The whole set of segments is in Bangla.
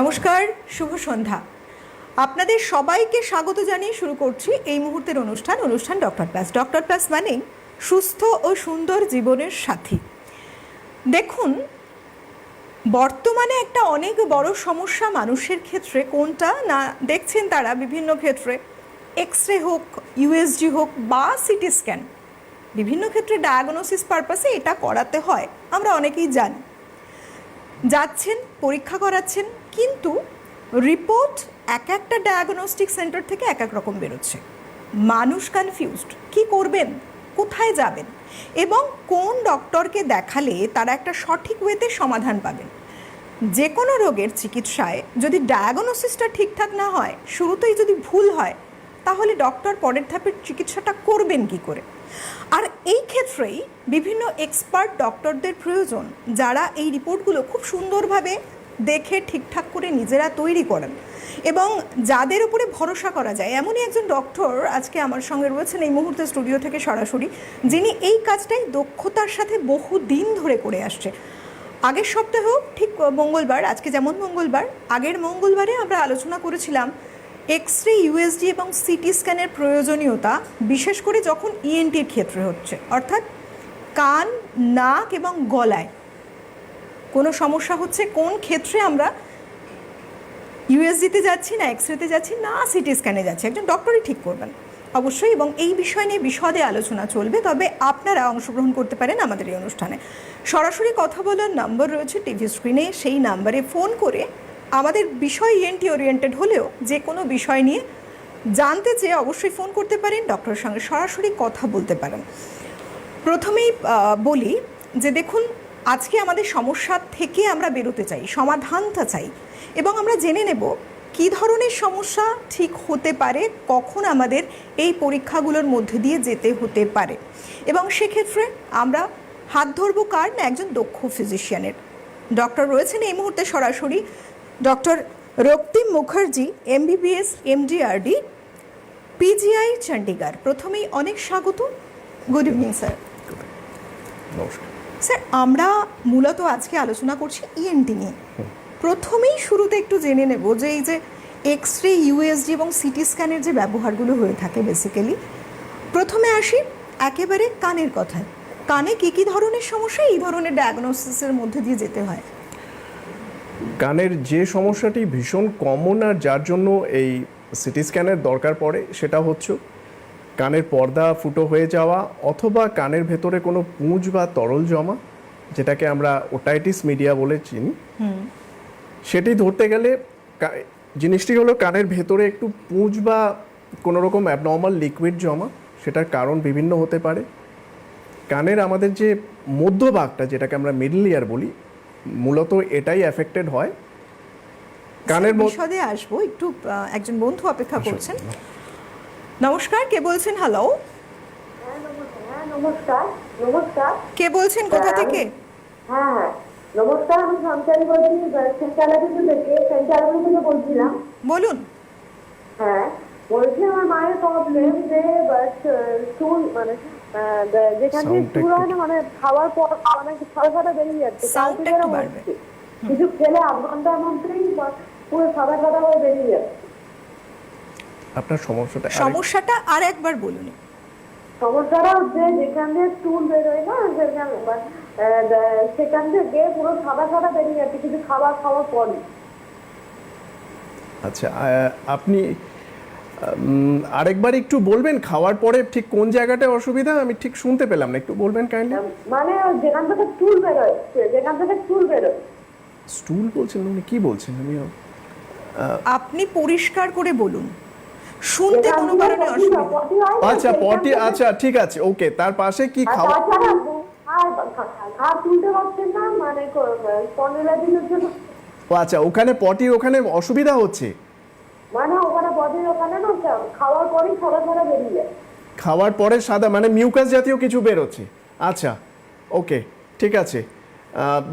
নমস্কার, শুভ সন্ধ্যা। আপনাদের সবাইকে স্বাগত জানিয়ে শুরু করছি এই মুহূর্তের অনুষ্ঠান অনুষ্ঠান ডক্টর প্লাস। ডক্টর প্লাস মানে সুস্থ ও সুন্দর জীবনের সাথী। দেখুন, বর্তমানে একটা অনেক বড় সমস্যা মানুষের ক্ষেত্রে, কোনটা না, দেখছেন তারা বিভিন্ন ক্ষেত্রে। এক্স রে হোক ইউএসজি হোক, বা সিটি স্ক্যান বিভিন্ন ক্ষেত্রে ডায়াগনোসিস পারপাসে এটা করাতে হয়, আমরা অনেকেই জানি। যাচ্ছেন, পরীক্ষা করাচ্ছেন কিন্তু রিপোর্ট এক একটা ডায়াগনস্টিক সেন্টার থেকে এক এক রকম বেরোচ্ছে। মানুষ কনফিউজড কি করবেন? কোথায় যাবেন? এবং কোন ডক্টরকে দেখালে তারা একটা সঠিক ওয়েতে সমাধান পাবেন? যে কোনো রোগের চিকিৎসায় যদি ডায়াগনোসিসটা ঠিকঠাক না হয়, শুরুতেই যদি ভুল হয়, তাহলে ডক্টর পরের ধাপের চিকিৎসাটা করবেন কি করে? আর এই ক্ষেত্রেই বিভিন্ন এক্সপার্ট ডক্টরদের প্রয়োজন, যারা এই রিপোর্টগুলো খুব সুন্দরভাবে দেখে ঠিকঠাক করে নিজেরা তৈরি করেন। এবং যাদের উপরে ভরসা করা যায়, এমনই একজন ডক্টর আজকে আমার সঙ্গে রয়েছেন এই মুহূর্তে স্টুডিও থেকে সরাসরি, যিনি এই কাজটাই দক্ষতার সাথে বহু দিন ধরে করে আসছে। আগের সপ্তাহেও ঠিক মঙ্গলবার, আজকে যেমন মঙ্গলবার, আগের মঙ্গলবারে আমরা আলোচনা করেছিলাম এক্স রে ইউএসডি এবং সিটি স্ক্যানের প্রয়োজনীয়তা, বিশেষ করে যখন ইএনটির ক্ষেত্রে হচ্ছে। অর্থাৎ কান, নাক এবং গলায়। কোনো সমস্যা হচ্ছে? কোন ক্ষেত্রে আমরা ইউএসজিতে যাচ্ছি না এক্স রেতে যাচ্ছি না সিটি স্ক্যানে যাচ্ছি? একজন ডক্টরই ঠিক করবেন। অবশ্যই, এবং এই বিষয় নিয়ে বিশদে আলোচনা চলবে, তবে আপনারা অংশগ্রহণ করতে পারেন আমাদের এই অনুষ্ঠানে। সরাসরি কথা বলার নাম্বার রয়েছে টিভি স্ক্রিনে সেই নাম্বারে ফোন করে আমাদের বিষয় ইএনটি ওরিয়েন্টেড হলেও যে কোনো বিষয় নিয়ে জানতে চেয়ে অবশ্যই ফোন করতে পারেন ডক্টরের সঙ্গে সরাসরি কথা বলতে পারেন। প্রথমেই বলি যে দেখুন আজকে আমাদের সমস্যা থেকে আমরা বেরোতে চাই, সমাধানটা চাই এবং আমরা জেনে নেব কী ধরনের সমস্যা ঠিক হতে পারে, কখন আমাদের এই পরীক্ষাগুলোর মধ্যে দিয়ে যেতে হতে পারে। এবং সেক্ষেত্রে আমরা হাত ধরবো কার না একজন দক্ষ ফিজিশিয়ানের। ডক্টর রয়েছেন এই মুহূর্তে সরাসরি doctor Raktim Mukherjee, MBBS, MD RD, PGI Chandigarh প্রথমেই অনেক স্বাগত। Good evening, sir. নমস্কার। স্যার, আমরা মূলত আজকে আলোচনা করছি ইএনটি নিয়ে। প্রথমেই শুরুতে একটু জেনে নেব যে এই যে এক্স রে ইউএসডি এবং সিটি স্ক্যানের যে ব্যবহারগুলো হয়ে থাকে বেসিক্যালি প্রথমে আসি একেবারে কানের কথায়। কানে কী কী ধরনের সমস্যা? এই ধরনের ডায়াগনোসিসের মধ্যে দিয়ে যেতে হয়। কানের যে সমস্যাটি ভীষণ কমন আর যার জন্য এই সিটি স্ক্যানের দরকার পড়ে সেটা হচ্ছে কানের পর্দা ফুটো হয়ে যাওয়া অথবা কানের ভেতরে কোনো পুঁজ বা তরল জমা যেটাকে আমরা ওটাইটিস মিডিয়া বলে চিনি সেটি ধরতে গেলে জিনিসটি হলো কানের ভেতরে একটু পুঁজ বা কোনো রকম অ্যাবনর্মাল লিকুইড জমা সেটার কারণ বিভিন্ন হতে পারে। কানের আমাদের যে মধ্যভাগটা যেটাকে আমরা মিডল ইয়ার বলি মূলত এটাই এফেক্টেড হয়। কানের বিশদে আসব একটু একজন বন্ধু অপেক্ষা করছেন। নমস্কার কে বলছেন? হ্যালো হ্যাঁ নমস্কার হ্যাঁ নমস্কার। নমস্কার কে বলছেন কোথা হ্যাঁ, থেকে? হ্যাঁ হ্যাঁ। নমস্কার আমি সঞ্চারী বলছি সেন্টারাবিন্দু থেকে সেন্টারাবিন্দু থেকে বলছিলাম। বলুন। হ্যাঁ বলছি আমার মায়ের প্রবলেম যে চুল মানে যেখান থেকে হয় না মানে খাওয়ার পর মানে সাদা সাদা বেরিয়ে যাচ্ছে। কিছু খেলে আধ ঘণ্টার মধ্যেই পুরো সাদা সাদা হয়ে বেরিয়ে যাচ্ছে। আপনার সমস্যাটা সমস্যাটা আর একবার বলুন। সমস্যাটা হচ্ছে যেখান দিয়ে চুল বেরোয় না সেখান আহ, সেখান থেকে পুরো সাদা সাদা বেরিয়ে যাচ্ছে কিছু খাবার খাওয়ার পরই আচ্ছা আপনি উম, আরেকবার একটু বলবেন খাওয়ার পরে ঠিক কোন জায়গাটায় অসুবিধা? আমি ঠিক শুনতে পেলাম না একটু বলবেন কাইন্ডলি মানে যেখান থেকে চুল বেরোয় যেখান থেকে চুল বেরোয়। স্টুল বলছেন উনি কি বলছেন? আমি আপনি পরিষ্কার করে বলুন। শুনতে কোনো কারণে অসুবিধা পটি আচ্ছা পটি আচ্ছা ঠিক আছে ওকে তার পাশে কি খাওয়া? তাছাড়া আর তুলতে পারছেন না মানে ক- দিনের জন্য। ও আচ্ছা ওখানে পটির ওখানে অসুবিধা হচ্ছে? মানে ওখানে বডির ওখানে না খাওয়ার পরই সাদা সাদা বেরিয়ে যায়। খাওয়ার পরে সাদা মানে মিউকাস জাতীয় কিছু বেরোচ্ছে। আচ্ছা ওকে ঠিক আছে।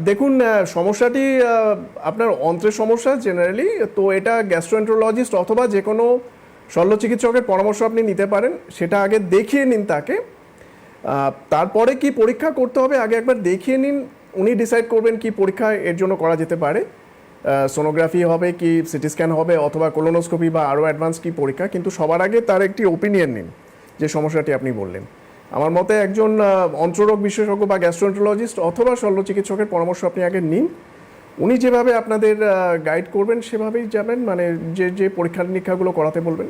দেখুন সমস্যাটি আপনার অন্ত্রের সমস্যা জেনারেলি তো এটা গ্যাস্ট্রোএন্ট্রোলজিস্ট অথবা যে কোনো শল্য চিকিৎসকের পরামর্শ আপনি নিতে পারেন সেটা আগে দেখিয়ে নিন তাকে। তারপরে কি পরীক্ষা করতে হবে আগে একবার দেখিয়ে নিন উনি ডিসাইড করবেন কি পরীক্ষা এর জন্য করা যেতে পারে। সোনোগ্রাফি হবে কি সিটি স্ক্যান হবে অথবা কোলোনোস্কোপি বা আরও অ্যাডভান্স কি পরীক্ষা কিন্তু সবার আগে তার একটি ওপিনিয়ন নিন যে সমস্যাটি আপনি বললেন। আমার মতে একজন আহ, অন্ত্ররোগ বিশেষজ্ঞ বা গ্যাস্ট্রোন্টোলজিস্ট অথবা শল্য চিকিৎসকের পরামর্শ আপনি আগে নিন উনি যেভাবে আপনাদের গাইড করবেন সেভাবেই যাবেন মানে যে যে পরীক্ষা নিরীক্ষাগুলো করাতে বলবেন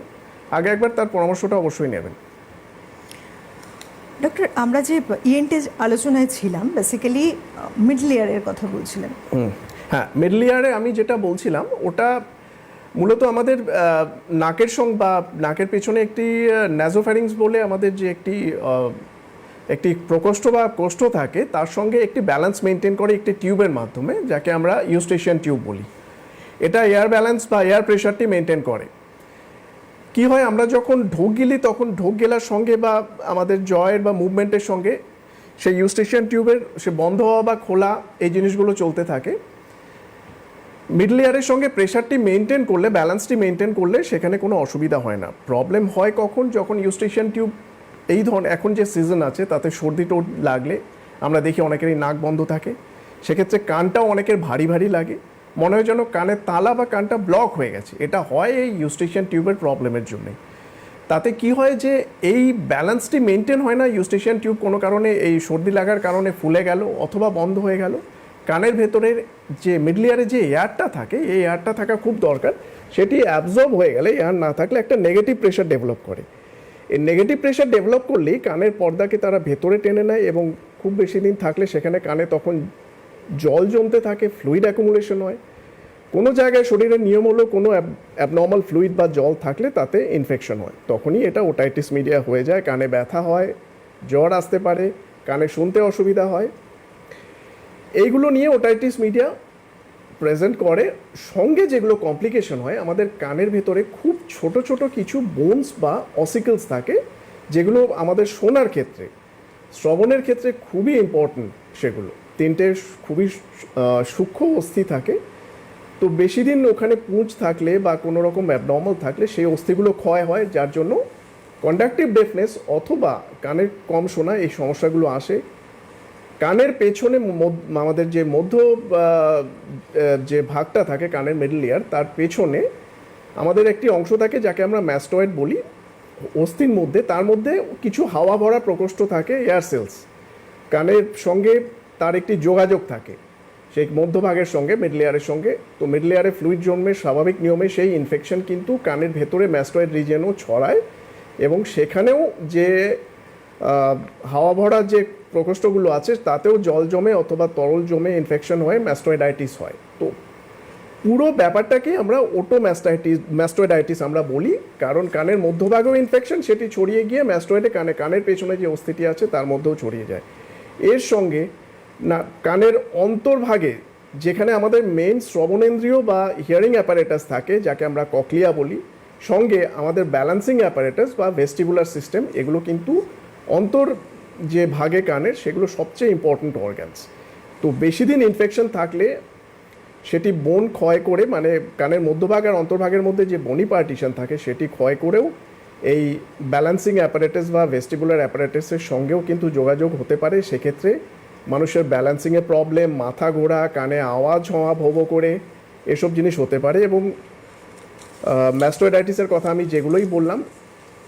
আগে একবার তার পরামর্শটা অবশ্যই নেবেন। ডক্টর আমরা যে ইএনটি আলোচনায় ছিলাম বেসিক্যালি মিডল ইয়ারের কথা বলছিলেন। হ্যাঁ মিডল ইয়ারে আমি যেটা বলছিলাম ওটা মূলত আমাদের নাকের সঙ্গে বা নাকের পেছনে একটি ন্যাজোফ্যারিংস বলে আমাদের যে একটি একটি প্রকোষ্ঠ বা কোষ্ঠ থাকে, তার সঙ্গে একটি ব্যালেন্স মেনটেন করে একটি টিউবের মাধ্যমে, যাকে আমরা ইউস্টেশিয়ান টিউব বলি। এটা এয়ার ব্যালেন্স বা এয়ার প্রেশারটি মেনটেন করে। কি হয়, আমরা যখন ঢোক গিলি, তখন ঢোক গেলার সঙ্গে বা আমাদের জয়ের বা মুভমেন্টের সঙ্গে সেই ইউস্টেশিয়ান টিউবের সে বন্ধ হওয়া বা খোলা এই জিনিসগুলো চলতে থাকে। মিডল ইয়ারের সঙ্গে প্রেশারটি মেনটেন করলে ব্যালেন্সটি মেনটেন করলে সেখানে কোনো অসুবিধা হয় না। প্রবলেম হয় কখন? যখন ইউস্টেশিয়ান টিউব এই ধরনের এখন যে সিজন আছে, তাতে সর্দি টোট লাগলে আমরা দেখি অনেকেরই নাক বন্ধ থাকে। সেক্ষেত্রে কানটাও অনেকের ভারী ভারী লাগে। মনে হয় যেন কানের তালা বা কানটা ব্লক হয়ে গেছে। এটা হয় এই ইউস্টেশিয়ান টিউবের প্রবলেমের জন্যে। তাতে কি হয় যে, এই ব্যালেন্সটি মেনটেন হয় না ইউস্টেশিয়ান টিউব কোনো কারণে এই সর্দি লাগার কারণে ফুলে গেল অথবা বন্ধ হয়ে গেল। কানের ভেতরের যে মিডল ইয়ারে যে এয়ারটা থাকে, এই এয়ারটা থাকা খুব দরকার। সেটি অ্যাবজর্ব হয়ে গেলে এয়ার না থাকলে একটা নেগেটিভ প্রেশার ডেভেলপ করে। এই নেগেটিভ প্রেশার ডেভেলপ করলেই কানের পর্দাকে তারা ভেতরে টেনে নেয় এবং খুব বেশি দিন থাকলে সেখানে কানে তখন জল জমতে থাকে ফ্লুইড অ্যাকুমুলেশন হয়। কোনো জায়গায় শরীরের নিয়ম হলো কোনো অ্যাবনর্মাল ফ্লুইড বা জল থাকলে তাতে ইনফেকশন হয়। তখনই এটা ওটাইটিস মিডিয়া হয়ে যায়, কানে ব্যথা হয়, জ্বর আসতে পারে, কানে শুনতে অসুবিধা হয়। এইগুলো নিয়ে ওটাইটিস মিডিয়া প্রেজেন্ট করে, সঙ্গে যেগুলো কমপ্লিকেশন হয়, আমাদের কানের ভেতরে খুব ছোট ছোট কিছু বোনস বা অসিকলস থাকে, যেগুলো আমাদের শোনার ক্ষেত্রে, শ্রবণের ক্ষেত্রে খুবই ইম্পর্ট্যান্ট সেগুলো। তিনটে খুবই সূক্ষ্ম অস্থি থাকে। তো বেশি দিন ওখানে পুঁজ থাকলে বা কোনো রকম অ্যাবনর্মাল থাকলে সেই অস্থিগুলো ক্ষয় হয়, যার জন্য কন্ডাক্টিভ ডেফনেস অথবা কানের কম শোনা এই সমস্যাগুলো আসে। কানের পেছনে আমাদের যে মধ্য যে ভাগটা থাকে কানের মিডল ইয়ার তার পেছনে আমাদের একটি অংশ থাকে যাকে আমরা ম্যাস্টয়েড বলি। অস্থির মধ্যে, তার মধ্যে কিছু হাওয়া ভরা প্রকোষ্ঠ থাকে এয়ার সেলস কানের সঙ্গে তার একটি যোগাযোগ থাকে। সেই মধ্যভাগের সঙ্গে মিডল এয়ারের সঙ্গে। তো মিডল ফ্লুইড জন্মে, স্বাভাবিক নিয়মে সেই ইনফেকশন কিন্তু কানের ভেতরে ম্যাস্টয়েড রিজেনও ছড়ায় এবং সেখানেও যে হাওয়া ভরা যে প্রকোষ্ঠগুলো আছে, তাতেও জল জমে অথবা তরল জমে ইনফেকশন হয় ম্যাস্টয়েডাইটিস হয়। তো পুরো ব্যাপারটাকে আমরা ওটো ম্যাস্টাইটিস ম্যাস্টয়েডাইটিস আমরা বলি, কারণ কানের মধ্যভাগেও ইনফেকশন সেটি ছড়িয়ে গিয়ে ম্যাস্টয়েডে কানে, কানের পেছনে যে অস্থিটি আছে, তার মধ্যেও ছড়িয়ে যায়। এর সঙ্গে না, কানের অন্তর্ভাগে যেখানে আমাদের মেন শ্রবণেন্দ্রিয় বা হিয়ারিং অ্যাপারেটাস থাকে, যাকে আমরা ককলিয়া বলি, সঙ্গে আমাদের ব্যালেন্সিং অ্যাপারেটাস বা ভেস্টিবুলার সিস্টেম এগুলো কিন্তু অন্তর যে ভাগে কানের, সেগুলো সবচেয়ে ইম্পর্ট্যান্ট অর্গানস তো বেশি দিন ইনফেকশন থাকলে সেটি বোন ক্ষয় করে মানে কানের মধ্যভাগ আর অন্তর্ভাগের মধ্যে যে বনি পার্টিশন থাকে, সেটি ক্ষয় করেও এই ব্যালেন্সিং অ্যাপারেটাস বা ভেস্টিবুলার অ্যাপারেটাসের সঙ্গেও কিন্তু যোগাযোগ হতে পারে। সেক্ষেত্রে মানুষের ব্যালেন্সিংয়ে প্রবলেম মাথা ঘোরা, কানে আওয়াজ হওয়া, ভোগ করে এসব জিনিস হতে পারে এবং ম্যাস্টোয়েডাইটিসের কথা আমি যেগুলোই বললাম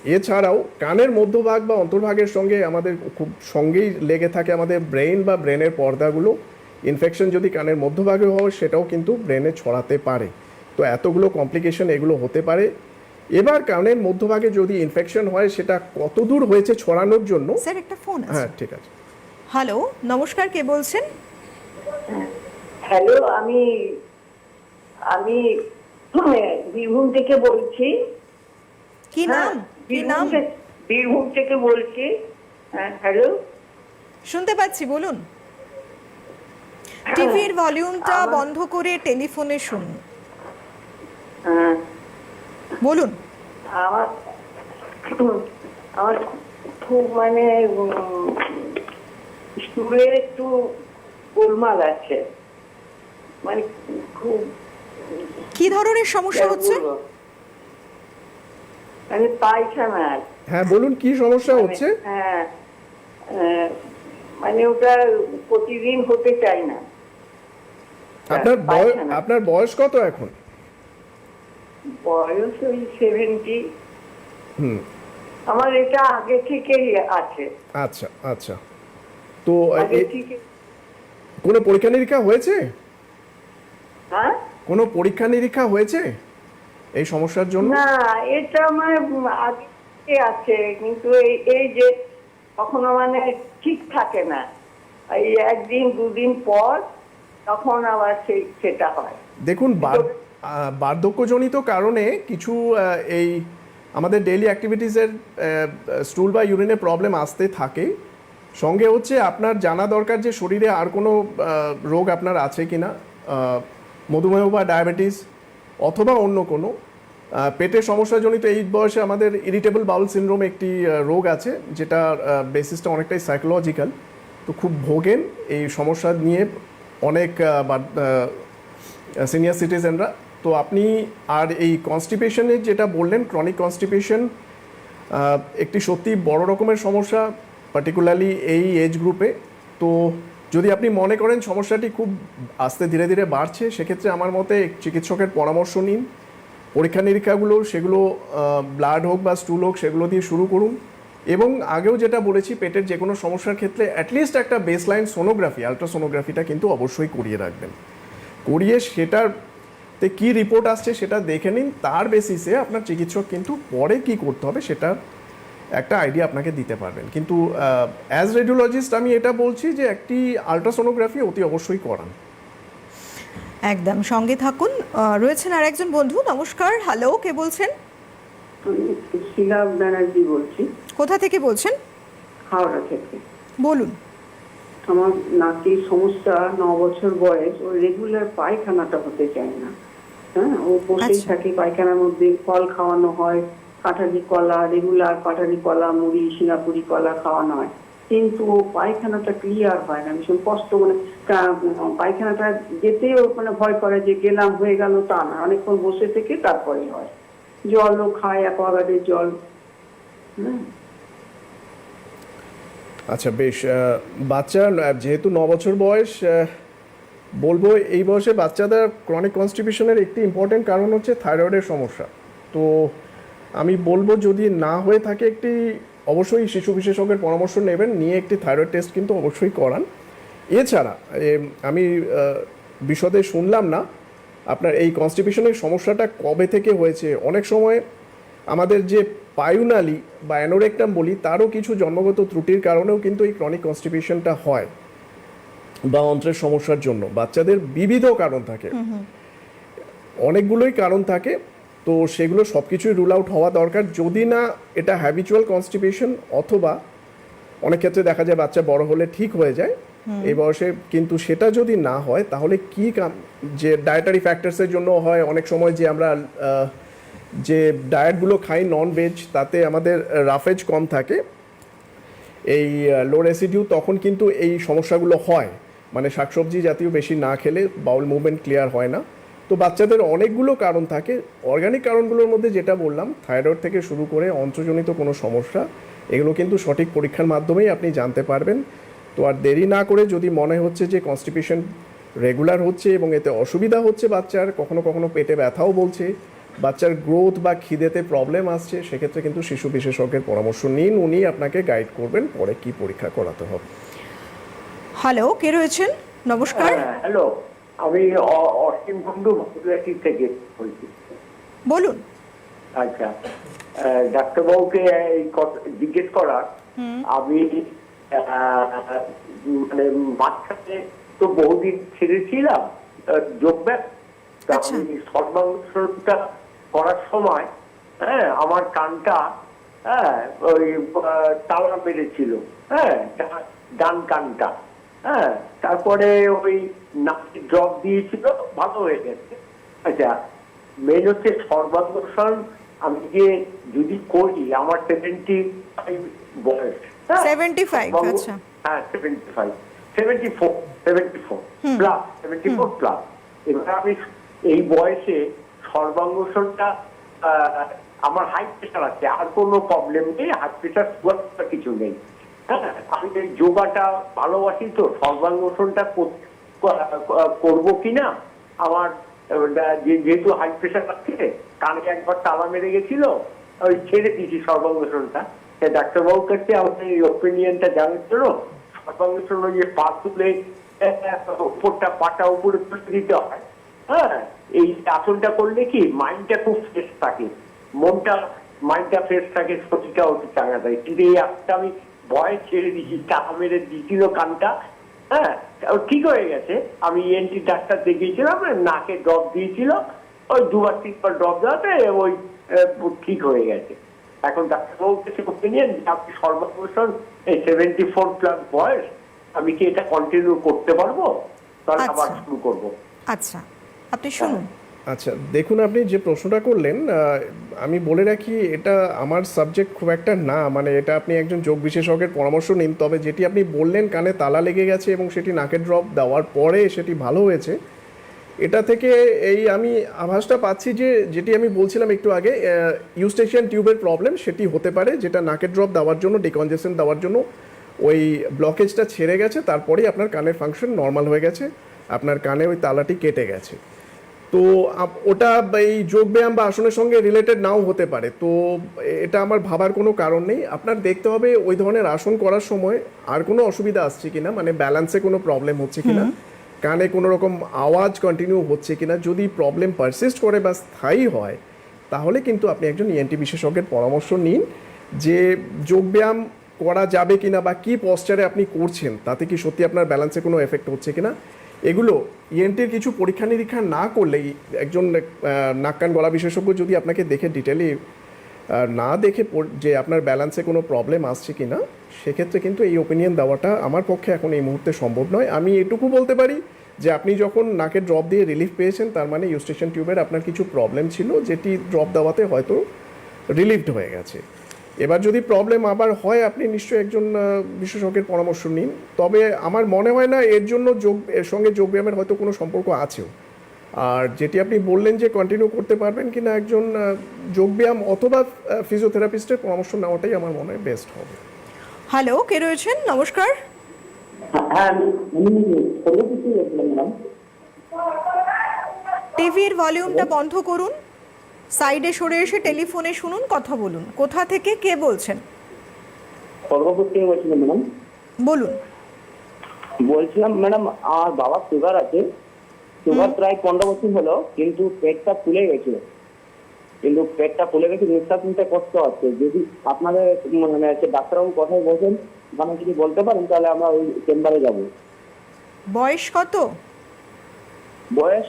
এছাড়াও কানের মধ্যভাগ বা অন্তর্ভাগের সঙ্গে আমাদের খুব সঙ্গেই লেগে থাকে আমাদের ব্রেন বা ব্রেনের পর্দাগুলো। ইনফেকশন যদি কানের মধ্যভাগে হয় সেটাও কিন্তু ব্রেনে ছড়াতে পারে। তো এতগুলো কমপ্লিকেশন এগুলো হতে পারে। এবার কানের মধ্যভাগে যদি ইনফেকশন হয় সেটা কত দূর হয়েছে ছড়ানোর জন্য? স্যার একটা ফোন আছে। হ্যাঁ ঠিক আছে। হ্যালো নমস্কার কে বলছেন? হ্যালো আমি আমি বীরভূম থেকে বলছি। কি হ্যাঁ, নাম? নাম? বীরভূম থেকে বলছি। হ্যাঁ, হ্যালো? শুনতে পাচ্ছি বলুন। টিভির ভলিউমটা বন্ধ করে টেলিফোনে শুনুন। হ্যাঁ, বলুন। আমার আমার খুব মানে স্টুলে একটু গোলমাল আছে। মানে খুব কি ধরনের সমস্যা হচ্ছে? বলব? মানে পায়খানা হ্যাঁ বলুন কি সমস্যা হচ্ছে? হ্যাঁ আহ, মানে ওটা প্রতিদিন হতে চায় না। আপনার বয়স আপনার বয়স কত এখন? বয়স ওই সেভেন্টি হুম। আমার এটা আগে থেকেই আছে। আচ্ছা আচ্ছা। তো কোনো পরীক্ষা নিরীক্ষা হয়েছে? হ্যাঁ? কোনো পরীক্ষা নিরীক্ষা হয়েছে? এই সমস্যার জন্য? না এটা আমার আগে আছে কিন্তু এই এই যে কখনো মানে ঠিক থাকে না। এই একদিন দুদিন পর তখন আবার সেই সেটা হয়। দেখুন বার- বার্ধক্যজনিত কারণে কিছু এই আমাদের ডেইলি অ্যাক্টিভিটিসের স্টুল বা ইউরিনে প্রবলেম আসতে থাকে। সঙ্গে হচ্ছে আপনার জানা দরকার যে শরীরে আর কোনো রোগ আপনার আছে কি না মধুমেহ বা ডায়াবেটিস অথবা অন্য কোনো। পেটের সমস্যাজনিত এই বয়সে আমাদের ইরিটেবল বাউল সিনড্রোম একটি রোগ আছে, যেটা বেসিসটা অনেকটাই সাইকোলজিক্যাল তো খুব ভোগেন এই সমস্যা নিয়ে অনেক সিনিয়র সিটিজেনরা তো আপনি আর এই কনস্টিপেশনের যেটা বললেন ক্রনিক কনস্টিপেশন একটি সত্যি বড় রকমের সমস্যা পার্টিকুলারলি এই এজ গ্রুপে তো যদি আপনি মনে করেন সমস্যাটি খুব আস্তে ধীরে ধীরে বাড়ছে, সেক্ষেত্রে আমার মতে চিকিৎসকের পরামর্শ নিন। পরীক্ষা নিরীক্ষাগুলো, সেগুলো ব্লাড হোক বা স্টুল হোক, সেগুলো দিয়ে শুরু করুন। এবং আগেও যেটা বলেছি, পেটের যে কোনো সমস্যার ক্ষেত্রে অ্যাটলিস্ট একটা বেসলাইন সোনোগ্রাফি আলট্রাসোনোগ্রাফিটা কিন্তু অবশ্যই করিয়ে রাখবেন। করিয়ে সেটার তে কী রিপোর্ট আসছে সেটা দেখে নিন। তার বেসিসে আপনার চিকিৎসক কিন্তু পরে কি করতে হবে সেটা একটা আইডিয়া আপনাকে দিতে পারবেন। কিন্তু অ্যাজ রেডিওলজিস্ট আমি এটা বলছি যে একটি আলট্রাসোনোগ্রাফি অতি অবশ্যই করান। একদম সঙ্গে থাকুন। রয়েছেন আর একজন বন্ধু নমস্কার হ্যালো কে বলছেন? আমি শিলা ব্যানার্জি বলছি। কোথা থেকে বলছেন? হাওড়া থেকে। বলুন। আমার নাতির সমস্যা ন বছর বয়স ও রেগুলার পায়খানাটা হতে চায় না। হ্যাঁ ও বসেই আচ্ছা। থাকে পায়খানার মধ্যে ফল খাওয়ানো হয় কাঠারি কলা রেগুলার কাঠারি কলা মুড়ি সিঙ্গাপুরি কলা খাওয়ানো হয় কিন্তু পায়খানাটা ক্লিয়ার হয় না ভীষণ কষ্ট মানে পায়খানাটা যেতেও মানে ভয় করে যে গেলাম হয়ে গেল তা না। অনেকক্ষণ বসে থেকে তারপরে হয়। জলও খায় অ্যাকোয়াগার্ডের জল। হ্যাঁ আচ্ছা বেশ আহ, বাচ্চার যেহেতু ন বছর বয়স বলব এই বয়সে বাচ্চাদের ক্রনিক কনস্টিপিউশনের একটি ইম্পর্টেন্ট কারণ হচ্ছে থাইরয়েডের সমস্যা। তো আমি বলব যদি না হয়ে থাকে একটি অবশ্যই শিশু বিশেষজ্ঞের পরামর্শ নেবেন নিয়ে একটি থাইরয়েড টেস্ট কিন্তু অবশ্যই করান। এছাড়া আমি বিশদে শুনলাম না আপনার এই কনস্টিপিউশনের সমস্যাটা কবে থেকে হয়েছে? অনেক সময় আমাদের যে পায়ুনালি বা অ্যানোরেকটাম বলি তারও কিছু জন্মগত ত্রুটির কারণেও কিন্তু এই ক্রনিক কনস্টিপিউশনটা হয় বা অন্ত্রের সমস্যার জন্য। বাচ্চাদের বিবিধ কারণ থাকে। অনেকগুলোই কারণ থাকে। তো সেগুলো সব কিছুই রুল আউট হওয়া দরকার। যদি না এটা হ্যাবিচুয়াল কনস্টিপেশন অথবা অনেক ক্ষেত্রে দেখা যায় বাচ্চা বড় হলে ঠিক হয়ে যায় এই বয়সে কিন্তু সেটা যদি না হয় তাহলে কি কাম যে ডায়েটারি ফ্যাক্টরসের জন্য হয় অনেক সময় যে আমরা যে ডায়েটগুলো খাই নন ভেজ তাতে আমাদের রাফেজ কম থাকে। এই লো রেসিডিউ তখন কিন্তু এই সমস্যাগুলো হয়। মানে শাকসবজি জাতীয় বেশি না খেলে বাউল মুভমেন্ট ক্লিয়ার হয় না। তো বাচ্চাদের অনেকগুলো কারণ থাকে। অর্গানিক কারণগুলোর মধ্যে যেটা বললাম থাইরয়েড থেকে শুরু করে অন্ত্রজনিত কোনো সমস্যা এগুলো কিন্তু সঠিক পরীক্ষার মাধ্যমেই আপনি জানতে পারবেন। তো আর দেরি না করে যদি মনে হচ্ছে যে কনস্টিপেশন রেগুলার হচ্ছে এবং এতে অসুবিধা হচ্ছে বাচ্চার কখনো কখনো পেটে ব্যথাও বলছে বাচ্চার গ্রোথ বা খিদেতে প্রবলেম আসছে সেক্ষেত্রে কিন্তু শিশু বিশেষজ্ঞের পরামর্শ নিন উনি আপনাকে গাইড করবেন পরে কি পরীক্ষা করাতে হবে। হ্যালো কে রয়েছেন? নমস্কার। হ্যাঁ, হ্যালো আমি অসীম কুণ্ডু ভদ্রাটি থেকে বলছি। বলুন। আচ্ছা ডাক্তারবাবুকে জিজ্ঞেস করার আমি মানে মাঝখানে তো বহুদিন ছেড়েছিলাম যোগব্যায়াম। আচ্ছা। আমি সর্বাঙ্গটা করার সময় হ্যাঁ আমার কানটা হ্যাঁ ওই তালা মেরেছিল হ্যাঁ ডান কানটা। হ্যাঁ তারপরে ওই নাকি ড্রপ দিয়েছিল ভালো হয়ে গেছে। আচ্ছা মেন হচ্ছে সর্বাঙ্গসন আমি যে যদি করি আমার সেভেন্টি ফাইভ বয়স। হ্যাঁ? 75, আচ্ছা। হ্যাঁ seventy five seventy four seventy four plus seventy four plus এবার আমি এই বয়সে সর্বাঙ্গসনটা আমার হাই প্রেশার আছে আর কোনো প্রবলেম নেই হাই প্রেশার সুগার কিছু নেই। হ্যাঁ আমি যোগাটা ভালোবাসি তো সর্বাঙ্গসনটা করব কিনা, আমার যেহেতু হাই প্রেশার আছে, কানে একবার তালা মেরে গেছিল ওই ছেড়ে দিয়েছি সর্বাঙ্গেশনটা ডাক্তারবাবুর কাছে আমাদের এই ওপিনিয়নটা জানার জন্য সর্বাঙ্গেশন ওই যে পা তুলে উপরটা, পাটা উপরে তুলে দিতে হয়। হ্যাঁ এই আসনটা করলে কি মাইন্ডটা খুব ফ্রেশ থাকে। মনটা মাইন্ডটা ফ্রেশ থাকে শরীরটা অতি চাঙ্গা থাকে। কিন্তু এই আসনটা আমি ভয় ছেড়ে দিয়েছি টাকা মেরে দিয়েছিল কানটা হ্যাঁ? ঠিক হয়ে গেছে। আমি এনটি ডাক্তার দেখিয়েছিলাম নাকে ড্রপ দিয়েছিল ওই দুবার তিনবার ড্রপ দেওয়াতে ওই ঠিক হয়ে গেছে। এখন ডাক্তারবাবু কিছু ওপিনিয়ন আপনি সর্বপ্রথম এই সেভেন্টি ফোর প্লাস বয়স আমি কি এটা কন্টিনিউ করতে পারব? তাহলে আবার আচ্ছা। শুরু করব। আচ্ছা। আপনি শুনুন। আচ্ছা দেখুন আপনি যে প্রশ্নটা করলেন আমি বলে রাখি এটা আমার সাবজেক্ট খুব একটা না মানে এটা আপনি একজন যোগ বিশেষজ্ঞের পরামর্শ নিন, তবে যেটি আপনি বললেন, কানে তালা লেগে গেছে এবং সেটি নাকে ড্রপ দেওয়ার পরে সেটি ভালো হয়েছে। এটা থেকে এই আমি আভাসটা পাচ্ছি যে যেটি আমি বলছিলাম একটু আগে ইউস্টেশিয়ান টিউবের প্রবলেম সেটি হতে পারে, যেটা নাকে ড্রপ দেওয়ার জন্য ডিকনজেশন দেওয়ার জন্য ওই ব্লকেজটা ছেড়ে গেছে, তারপরেই আপনার কানের ফাংশন নর্মাল হয়ে গেছে, আপনার কানে ওই তালাটি কেটে গেছে। তো ওটা এই যোগব্যায়াম বা আসনের সঙ্গে রিলেটেড নাও হতে পারে। তো এটা আমার ভাবার কোনো কারণ নেই। আপনার দেখতে হবে ওই ধরনের আসন করার সময় আর কোনো অসুবিধা আসছে কিনা মানে ব্যালেন্সে কোনো প্রবলেম হচ্ছে কিনা কানে কোনো রকম আওয়াজ কন্টিনিউ হচ্ছে কিনা। যদি প্রবলেম পারসিস্ট করে বা স্থায়ী হয় তাহলে কিন্তু আপনি একজন ইএনটি বিশেষজ্ঞের পরামর্শ নিন যে যোগব্যায়াম করা যাবে কিনা বা কী পশ্চারে আপনি করছেন তাতে কি সত্যি আপনার ব্যালেন্সে কোনো এফেক্ট হচ্ছে কিনা। এগুলো ইএনটির কিছু পরীক্ষা নিরীক্ষা না করলেই একজন নাক কান গলা বিশেষজ্ঞ যদি আপনাকে দেখে ডিটেলি না দেখে যে আপনার ব্যালেন্সে কোনো প্রবলেম আসছে কি না সেক্ষেত্রে কিন্তু এই ওপিনিয়ন দেওয়াটা আমার পক্ষে এখন এই মুহূর্তে সম্ভব নয়। আমি এটুকু বলতে পারি যে আপনি যখন নাকে ড্রপ দিয়ে রিলিফ পেয়েছেন, তার মানে ইউস্টেশন টিউবের আপনার কিছু প্রবলেম ছিল, যেটি ড্রপ দেওয়াতে হয়তো রিলিফড হয়ে গেছে। এবার যদি প্রবলেম আবার হয় আপনি নিশ্চয়ই একজন বিশেষজ্ঞের পরামর্শ নিন। তবে আমার মনে হয় না এর জন্য যোগ এর সঙ্গে যোগব্যায়ামের হয়তো কোনো সম্পর্ক আছেও। আর যেটি আপনি বললেন যে কন্টিনিউ করতে পারবেন কিনা একজন আহ, যোগব্যায়াম অথবা ফিজিওথেরাপিস্টের পরামর্শ নেওয়াটাই আমার মনে হয় বেস্ট হবে। হ্যালো কে রয়েছেন? নমস্কার। হ্যাঁ টিভির ভলিউমটা বন্ধ করুন। সাইডে সরে এসে টেলিফোনে শুনুন কথা বলুন। কোথা থেকে কে বলছেন? ম্যাডাম? বলুন। বলছিলাম ম্যাডাম আমার বাবার সুগার আছে। সুগার প্রায় পনেরো বছর হলো কিন্তু পেটটা ফুলে গেছিল কিন্তু পেটটা ফুলে গেছে নিঃশ্বাস নিতে কষ্ট হচ্ছে। যদি আপনাদের মানে হচ্ছে ডাক্তারবাবু কথাই বলছেন মানে যদি বলতে পারেন তাহলে আমরা ওই চেম্বারে যাব। বয়স কত? বয়স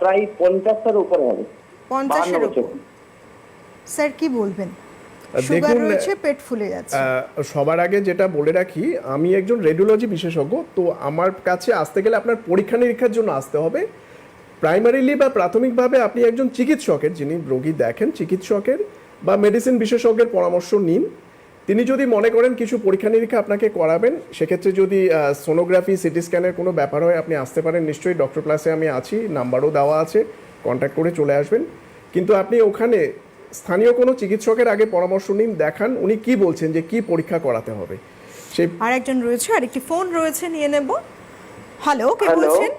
প্রায় পঞ্চাশটার উপরে হবে। পঞ্চাশের উপর। স্যার কি বলবেন? দেখুন, পেট ফুলে যাচ্ছে। সবার আগে যেটা বলে রাখি আমি একজন রেডিওলজি বিশেষজ্ঞ তো আমার কাছে আসতে গেলে আপনার পরীক্ষা নিরীক্ষার জন্য আসতে হবে। প্রাইমারিলি বা প্রাথমিকভাবে আপনি একজন চিকিৎসকের যিনি রোগী দেখেন চিকিৎসকের বা মেডিসিন বিশেষজ্ঞের পরামর্শ নিন। তিনি যদি মনে করেন কিছু পরীক্ষা নিরীক্ষা আপনাকে করাবেন সেক্ষেত্রে যদি সোনোগ্রাফি সিটি স্ক্যানের কোনো ব্যাপার হয় আপনি আসতে পারেন। নিশ্চয়ই ডক্টর প্লাসে আমি আছি নাম্বারও দেওয়া আছে। কন্ট্যাক্ট করে চলে আসবেন। কিন্তু আপনি ওখানে স্থানীয় কোনো চিকিৎসকের আগে পরামর্শ নিন দেখান উনি কি বলছেন যে কি পরীক্ষা করাতে হবে। সেই আর একজন রয়েছে আর একটি ফোন রয়েছে নিয়ে নেব। হ্যালো কে বলছেন?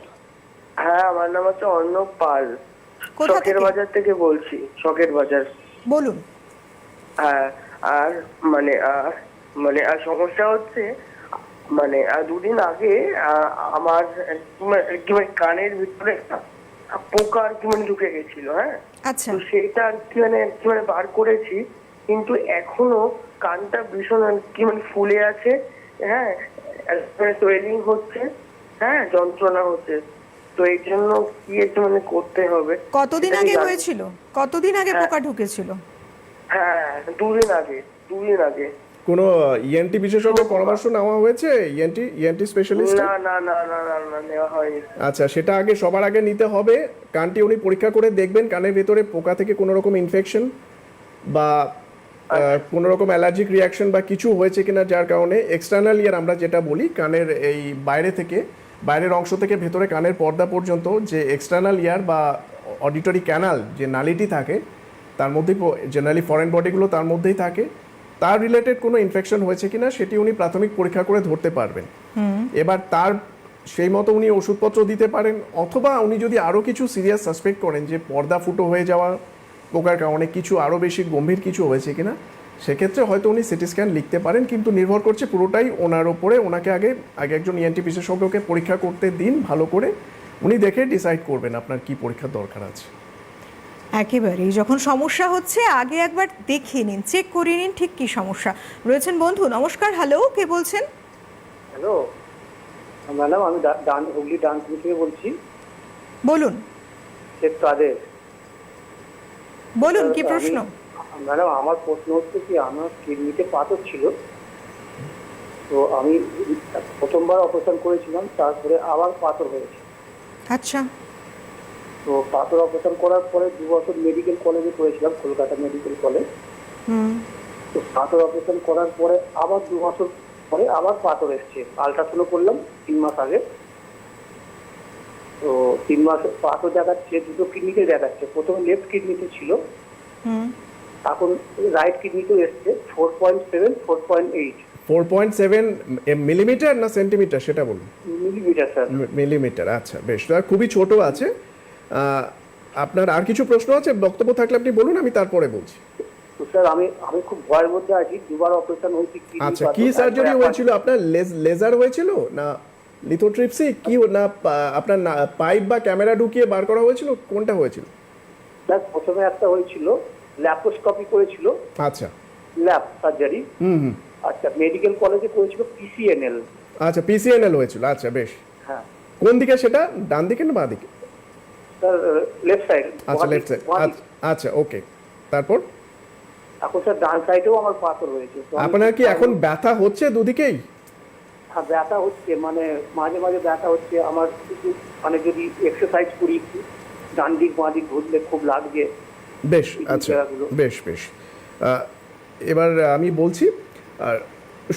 হ্যাঁ আমার নাম হচ্ছে অর্ণব পাল। শখের বাজার থেকে বলছি শখের বাজার। বলুন। হ্যাঁ আর মানে আহ, মানে আর সমস্যা হচ্ছে মানে দুদিন আগে আহ, আমার মানে মানে কানের ভিতরে একটা পোকা আর কি মানে ঢুকে গেছিল হ্যাঁ? আচ্ছা। তো সেটা আর কি মানে কি মানে বার করেছি কিন্তু এখনও কানটা ভীষণ আর কি মানে ফুলে আছে হ্যাঁ? মানে সোয়েলিং হচ্ছে হ্যাঁ? যন্ত্রণা হচ্ছে। তো এই জন্য কি একটু মানে করতে হবে? কতদিন আগে হয়েছিল? কতদিন আগে হ্যাঁ। পোকা ঢুকেছিল? হ্যাঁ দুদিন আগে দুদিন আগে। কোনো ইএনটি বিশেষজ্ঞ পরামর্শ নেওয়া হয়েছে? E ইএনটি ইএনটি স্পেশালিস্ট না না না না না নেওয়া হয়নি। আচ্ছা সেটা আগে সবার আগে নিতে হবে। কানটি উনি পরীক্ষা করে দেখবেন কানের ভেতরে পোকা থেকে কোনো রকম ইনফেকশন বা আহ, কোনো রকম অ্যালার্জিক রিয়াকশন বা কিছু হয়েছে কিনা যার কারণে এক্সটার্নাল ইয়ার আমরা যেটা বলি কানের এই বাইরে থেকে বাইরের অংশ থেকে ভেতরে কানের পর্দা পর্যন্ত যে এক্সটার্নাল ইয়ার বা অডিটরি ক্যানাল যে নালিটি থাকে তার মধ্যেই জেনারেলি ফরেন বডিগুলো তার মধ্যেই থাকে। তার রিলেটেড কোনো ইনফেকশন হয়েছে কিনা সেটি উনি প্রাথমিক পরীক্ষা করে ধরতে পারবেন। এবার তার সেই মতো উনি ওষুধপত্র দিতে পারেন অথবা উনি যদি আরও কিছু সিরিয়াস সাসপেক্ট করেন যে পর্দা ফুটো হয়ে যাওয়া পোকার কারণে কিছু আরও বেশি গম্ভীর কিছু হয়েছে কিনা সেক্ষেত্রে হয়তো উনি সিটি স্ক্যান লিখতে পারেন কিন্তু নির্ভর করছে পুরোটাই ওনার ওপরে ওনাকে আগে আগে একজন ইএনটি বিশেষজ্ঞকে পরীক্ষা করতে দিন ভালো করে। উনি দেখে ডিসাইড করবেন আপনার কি পরীক্ষার দরকার আছে। একেবারেই। যখন সমস্যা হচ্ছে আগে একবার দেখিয়ে নিন চেক করিয়ে নিন ঠিক কি সমস্যা। রয়েছেন বন্ধু নমস্কার হ্যালো কে বলছেন? হ্যালো ম্যাডাম আমি ডান হুগলি ডান থেকে বলছি। বলুন। শেখ কাদের? বলুন কি প্রশ্ন? ম্যাডাম আমার প্রশ্ন হচ্ছে কি আমার কিডনিতে পাথর ছিল। তো আমি প্রথমবার অপারেশন করেছিলাম তারপরে আবার পাথর হয়েছে। আচ্ছা। তো পাথর অপারেশন করার পরে দু বছর মেডিকেল কলেজে করেছিলাম কলকাতা মেডিকেল কলেজ হুম। তো পাথর অপারেশন করার পরে আবার দু বছর পরে আবার পাথর এসছে। আলট্রাসাউন্ড করলাম তিন মাস আগে। তো তিন মাস পাথর দেখাচ্ছে দুটো কিডনিতে দেখাচ্ছে। প্রথমে লেফট কিডনিতে ছিল। এখন রাইট কিডনিতেও এসছে। Four point seven four point eight four point seven millimetre না সেন্টিমিটার সেটা বলুন। মিলিমিটার স্যার মিলিমিটার আচ্ছা বেশ। খুবই ছোট আছে। আপনার আর কিছু প্রশ্ন আছে? বক্তব্য থাকলে আপনি বলুন আমি তারপরে বলছি। তো স্যার আমি আমি খুব ভয়ের মধ্যে আছি। দুবার অপারেশন হয়েছে kidney আচ্ছা কি সার্জারি হয়েছিল? আপনার লেজার হয়েছিল? না লিথোট্রিপসি কি না আপনার পাইপ বা ক্যামেরা ঢুকিয়ে বার করা হয়েছিল? কোনটা হয়েছিল? স্যার প্রথমে একটা হয়েছিল ল্যাপ্রোস্কপি করেছিল। আচ্ছা। ল্যাব সার্জারি হুম আচ্ছা মেডিকেল কলেজে করেছিল পিসিএনএল আচ্ছা পিসিএনএল হয়েছিল। আচ্ছা বেশ। হ্যাঁ। কোন দিকে সেটা? ডান দিকে না বাঁ দিকে? লেফট সাইড আচ্ছা লেফট সাইড আচ্ছা ওকে তারপর? এখন স্যার ডান সাইডেও আমার পাথর হয়েছে আপনার কি এখন ব্যথা হচ্ছে দুদিকেই? হ্যাঁ, ব্যথা হচ্ছে মানে মাঝে মাঝে ব্যথা হচ্ছে। আমার মানে যদি এক্সারসাইজ করি ডান দিক বাঁ দিক ঘুরলে খুব লাগছে। বেশ আচ্ছা বেশ বেশ। এবার আমি বলছি আর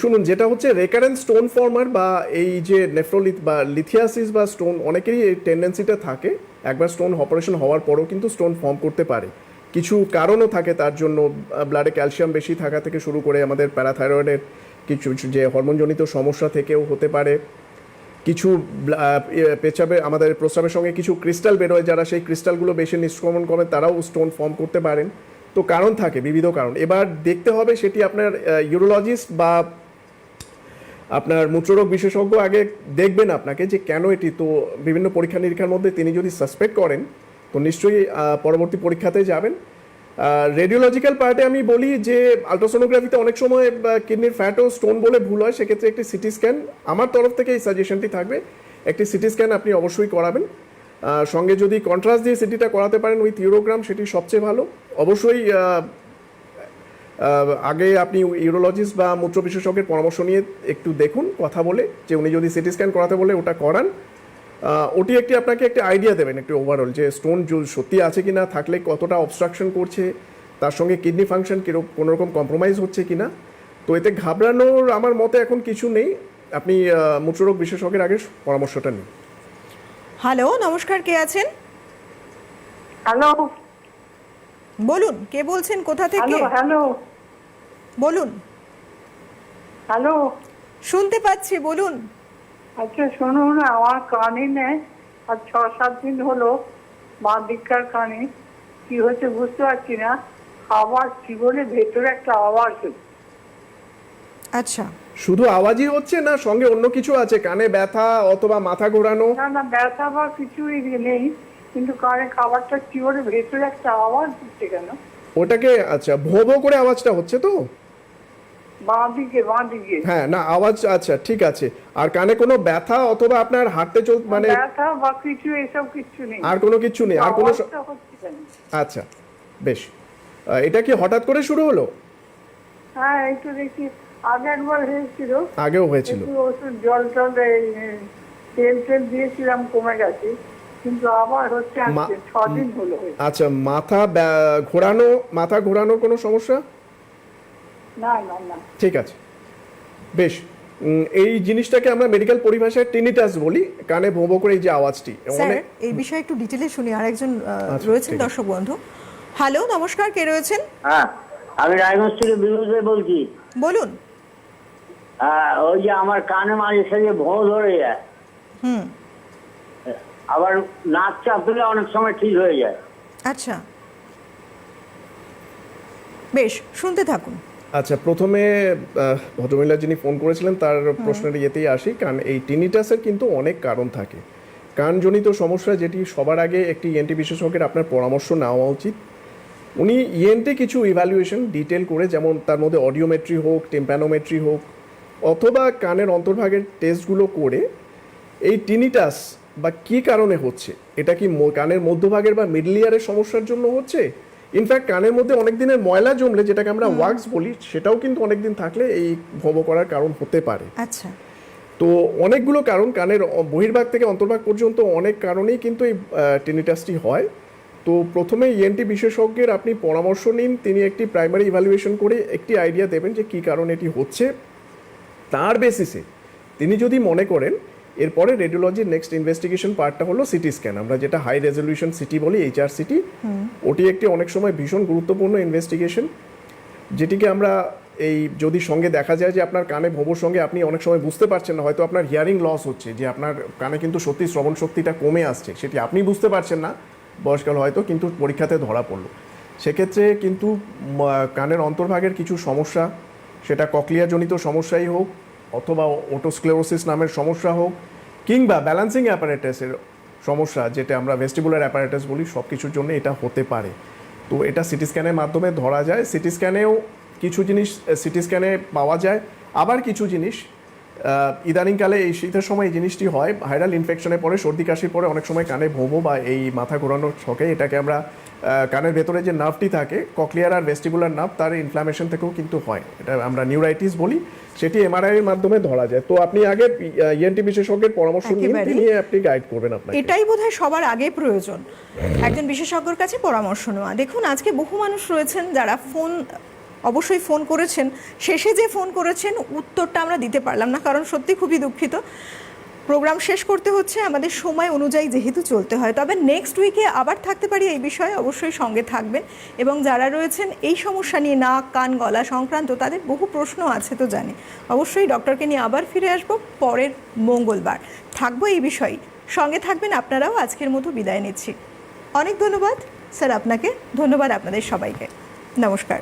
শুনুন যেটা হচ্ছে রেকারেন্ট স্টোন ফর্মার বা এই যে নেফ্রোলিথ বা লিথিয়াসিস বা স্টোন অনেকেরই এই টেন্ডেন্সিটা থাকে। একবার স্টোন অপারেশন হওয়ার পরেও কিন্তু স্টোন ফর্ম করতে পারে। কিছু কারণও থাকে তার জন্য ব্লাডে ক্যালসিয়াম বেশি থাকা থেকে শুরু করে আমাদের প্যারাথাইরয়েডের কিছু যে হরমোনজনিত সমস্যা থেকেও হতে পারে। কিছু পেচাবে, আমাদের প্রস্রাবের সঙ্গে কিছু ক্রিস্টাল বেরোয় যারা সেই ক্রিস্টালগুলো বেশি নিষ্ক্রমণ করে, তারাও স্টোন ফর্ম করতে পারেন। তো কারণ থাকে, বিবিধ কারণ। এবার দেখতে হবে সেটি আপনার ইউরোলজিস্ট বা আপনার মূত্ররোগ বিশেষজ্ঞ আগে দেখবেন আপনাকে যে কেন এটি তো বিভিন্ন পরীক্ষা নিরীক্ষার মধ্যে তিনি যদি সাসপেক্ট করেন, তো নিশ্চয়ই পরবর্তী পরীক্ষাতে যাবেন। রেডিওলজিক্যাল পার্টে আমি বলি যে আলট্রাসোনোগ্রাফিতে অনেক সময় কিডনির ফ্যাট ও স্টোন বলে ভুল হয়, সেক্ষেত্রে একটি সিটি স্ক্যান আমার তরফ থেকে এই সাজেশনটি থাকবে। একটি সিটি স্ক্যান আপনি অবশ্যই করাবেন। সঙ্গে যদি কন্ট্রাস্ট দিয়ে সিটিটা করাতে পারেন উইথ ইউরোগ্রাম সেটি সবচেয়ে ভালো। অবশ্যই আগে আপনি ইউরোলজিস্ট বা মূত্র বিশেষজ্ঞের পরামর্শ নিয়ে একটু দেখুন কথা বলে যে উনি যদি সিটি স্ক্যান করাতে বলে ওটা করান। ওটি একটি আপনাকে একটি আইডিয়া দেবেন একটু ওভারঅল যে স্টোন সত্যি আছে কি না থাকলে কতটা অবস্ট্রাকশন করছে তার সঙ্গে কিডনি ফাংশন কীরকম কোনোরকম কম্প্রোমাইজ হচ্ছে কি না তো এতে ঘাবড়ানোর আমার মতে এখন কিছু নেই আপনি মূত্ররোগ বিশেষজ্ঞের আগে পরামর্শটা নিন। হ্যালো নমস্কার কে আছেন? হ্যালো বলুন কে বলছেন কোথা থেকে? হ্যালো বলুন। হ্যালো। শুনতে পাচ্ছি বলুন। আচ্ছা শুনুন আমার কানে নেই আর ছ সাত দিন হলো মা দিককার কানে। কি হচ্ছে বুঝতে পারছি না আওয়াজ জীবনের ভেতরে একটা আওয়াজ হচ্ছে। আচ্ছা। শুধু আওয়াজই হচ্ছে না সঙ্গে অন্য কিছু আছে? কানে ব্যথা অথবা মাথা ঘোরানো? না না ব্যথা বা কিছুই নেই কিন্তু কানে খাবারটা জীবনের ভেতরে একটা আওয়াজ দিচ্ছে কেন? ওটাকে আচ্ছা ভো ভো করে আওয়াজটা হচ্ছে তো? হ্যাঁ না আওয়াজ আচ্ছা ঠিক আছে। আর কানে কোনো ব্যথা অথবা আপনার হাঁটতে চল মানে ব্যথা বা কিছু এসব কিছু নেই। আর কোনো কিছু নেই আর কোনো আচ্ছা বেশ। এটা কি হঠাৎ করে শুরু হলো? হ্যাঁ এই দেখি। আগে একবার হয়েছিল। আগেও হয়েছিল। ওষুধ জল টল তেল তেল দিয়েছিলাম কমে গেছে। কিন্তু আবার হচ্ছে মা- আজকে ছ হলো আচ্ছা মাথা ঘোরানো মাথা ঘোরানোর কোনো সমস্যা? না না না। ঠিক আছে। বেশ এই জিনিসটাকে আমরা মেডিকেল পরিভাষায় টিনিটাস বলি কানে ভো করে এই যে আওয়াজটি। স্যার এই বিষয়ে একটু ডিটেলে শুনি আর একজন আচ্ছা, রয়েছেন দর্শক বন্ধু। হ্যালো নমস্কার কে রয়েছেন? হ্যাঁ আমি রায়গঞ্জ থেকে বিনোদ রায় বলছি। বলুন। হ্যাঁ, ওই যে আমার কানে মাঝে সাঝে ভোঁ ধরে যায়। হুম। আবার নাক চাপ দিলে অনেক সময় ঠিক হয়ে যায়। আচ্ছা। বেশ শুনতে থাকুন। আচ্ছা প্রথমে ভদ্রমহিলা যিনি ফোন করেছিলেন তার প্রশ্নের ইয়েতেই আসি কারণ এই টিনিটাসের কিন্তু অনেক কারণ থাকে। কানজনিত সমস্যা যেটি সবার আগে একটি ইএনটি বিশেষজ্ঞের আপনার পরামর্শ নেওয়া উচিত। উনি ইএনটি কিছু ইভ্যালুয়েশন ডিটেল করে যেমন তার মধ্যে অডিওমেট্রি হোক টেম্প্যানোমেট্রি হোক অথবা কানের অন্তর্ভাগের টেস্টগুলো করে এই টিনিটাস বা কি কারণে হচ্ছে? এটা কি কানের মধ্যভাগের বা মিডল ইয়ারের সমস্যার জন্য হচ্ছে? ইনফ্যাক্ট কানের মধ্যে অনেক দিনের ময়লা জমলে যেটাকে আমরা ওয়াক্স বলি সেটাও কিন্তু অনেক দিন থাকলে এই ভব করার কারণ হতে পারে। আচ্ছা। তো অনেকগুলো কারণ কানের বহির্ভাগ থেকে অন্তর্ভাগ পর্যন্ত অনেক কারণেই কিন্তু এই টেনিটাসটি হয়। তো প্রথমে ইএনটি বিশেষজ্ঞের আপনি পরামর্শ নিন তিনি একটি প্রাইমারি ইভ্যালুয়েশন করে একটি আইডিয়া দেবেন যে কী কারণ এটি হচ্ছে। তার বেসিসে তিনি যদি মনে করেন এরপরে রেডিওলজির নেক্সট ইনভেস্টিগেশন পার্টটা হলো সিটি স্ক্যান আমরা যেটা হাই রেজলিউশন সিটি বলি এইচআর সিটি ওটি একটি অনেক সময় ভীষণ গুরুত্বপূর্ণ ইনভেস্টিগেশন যেটিকে আমরা এই যদি সঙ্গে দেখা যায় যে আপনার কানে ভোবর সঙ্গে আপনি অনেক সময় বুঝতে পারছেন না, হয়তো আপনার হিয়ারিং লস হচ্ছে, যে আপনার কানে কিন্তু সত্যি শ্রবণ শক্তিটা কমে আসছে, সেটি আপনি বুঝতে পারছেন না বয়সকাল হয়তো কিন্তু পরীক্ষাতে ধরা পড়ল। সেক্ষেত্রে কিন্তু কানের অন্তর্ভাগের কিছু সমস্যা, সেটা ককলিয়াজনিত সমস্যাই হোক অথবা ওটোস্ক্লেরোসিস নামের সমস্যা হোক, কিংবা ব্যালেন্সিং অ্যাপারেটাসের সমস্যা, যেটা আমরা ভেস্টিবুলার অ্যাপারেটাস বলি সব কিছুর জন্য এটা হতে পারে। তো এটা সিটি স্ক্যানের মাধ্যমে ধরা যায়। সিটি স্ক্যানেও কিছু জিনিস সিটি স্ক্যানে পাওয়া যায়। আবার কিছু জিনিস ইদানিংকালে এই শীতের সময় এই জিনিসটি হয়। ভাইরাল ইনফেকশনে পরে সর্দি কাশির পরে অনেক সময় কানে ভোমো বা এই মাথা ঘোরানোর ছকে। এটাকে আমরা কানের ভেতরে যে নার্ভটি থাকে ককলিয়ার আর ভেস্টিবুলার নার্ভ তার ইনফ্লামেশন থেকেও কিন্তু হয়। এটা আমরা নিউরাইটিস বলি। সেটি এমআরআই এর মাধ্যমে ধরা যায়। তো আপনি আগে ইএনটি বিশেষজ্ঞের পরামর্শ। তিনি আপনি গাইড করবেন আপনাকে। এটাই বোধহয় সবার আগে প্রয়োজন। একজন বিশেষজ্ঞর কাছে পরামর্শ নেওয়া। দেখুন আজকে বহু মানুষ রয়েছেন যারা ফোন অবশ্যই ফোন করেছেন। শেষে যে ফোন করেছেন, উত্তরটা আমরা দিতে পারলাম না, কারণ সত্যি খুবই দুঃখিত। প্রোগ্রাম শেষ করতে হচ্ছে আমাদের সময় অনুযায়ী যেহেতু চলতে হয়। তবে নেক্সট উইকে আবার থাকতে পারি এই বিষয়ে অবশ্যই সঙ্গে থাকবেন। এবং যারা রয়েছেন এই সমস্যা নিয়ে নাক, কান, গলা সংক্রান্ত তাদের বহু প্রশ্ন আছে তো জানি। অবশ্যই ডক্টরকে নিয়ে আবার ফিরে আসব পরের মঙ্গলবার। থাকব এই বিষয়ে সঙ্গে থাকবেন আপনারাও, আজকের মতো বিদায় নিচ্ছি। অনেক ধন্যবাদ। স্যার, আপনাকে ধন্যবাদ আপনাদের সবাইকে। নমস্কার।